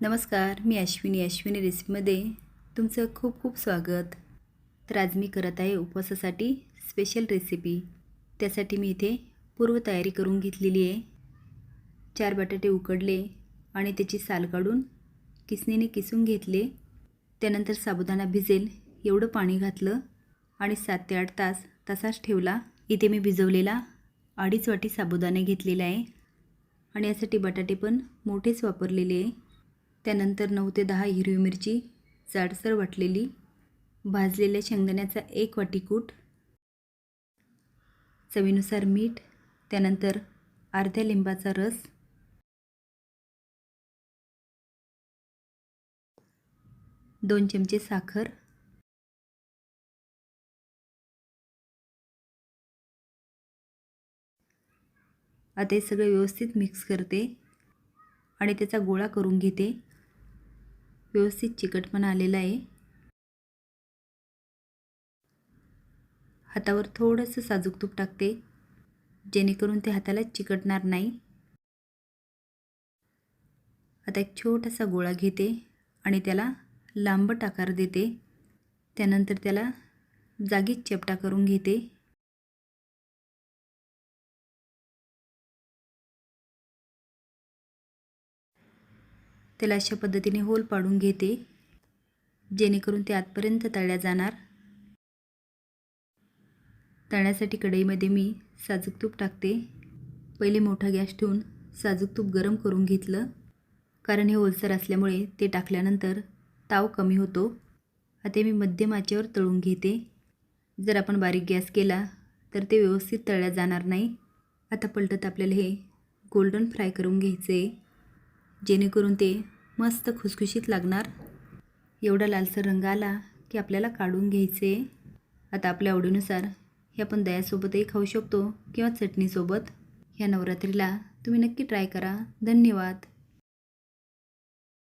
नमस्कार मी अश्विनी अश्विनी रेसिपीमध्ये तुमचं खूप खूप स्वागत. तर आज मी करत आहे उपवासासाठी स्पेशल रेसिपी त्यासाठी मी इथे पूर्वतयारी करून घेतलेली आहे. चार बटाटे उकडले आणि त्याची साल काढून किसणीने किसून घेतले. त्यानंतर साबुदाणा भिजेल एवढं पाणी घातलं आणि सात ते आठ तास तसाच ठेवला. इथे मी भिजवलेला अडीच वाटी साबुदाणे घेतलेला आहे. आणि यासाठी बटाटे पण मोठेच वापरलेले आहे. त्यानंतर नऊ ते दहा हिरवी मिरची जाडसर वाटलेली भाजलेल्या शेंगदाण्याचा एक वाटीकूट चवीनुसार मीठ त्यानंतर अर्ध्या लिंबाचा रस दोन चमचे साखर आता हे सगळं व्यवस्थित मिक्स करते आणि त्याचा गोळा करून घेते. व्यवस्थित चिकट पण आलेला आहे. हातावर थोडंसं साजूक तूप टाकते. जेणेकरून ते हाताला चिकटणार नाही. आता एक छोटासा गोळा घेते आणि त्याला लांबट आकार देते. त्यानंतर त्याला जागीच चपटा करून घेते. त्याला अशा पद्धतीने होल पाडून घेते जेणेकरून ते आतपर्यंत तळल्या जाणार. तळण्यासाठी कढईमध्ये मी साजूक तूप टाकते. पहिले मोठा गॅस ठेवून साजूक तूप गरम करून घेतलं कारण हे ओलसर असल्यामुळे ते टाकल्यानंतर ताव कमी होतो. आता मी मध्यम आचेवर तळून घेते. जर आपण बारीक गॅस केला तर ते व्यवस्थित तळल्या जाणार नाही. आता पलटत आपल्याला हे गोल्डन फ्राय करून घ्यायचे जेणेकरून ते मस्त खुसखुशीत लागणार? एवढा लालसर रंग आला की आपल्याला काढून घ्यायचे. आता आपल्या आवडीनुसार हे आपण दह्यासोबतही खाऊ शकतो किंवा चटणीसोबत. ह्या नवरात्रीला तुम्ही नक्की ट्राय करा. धन्यवाद.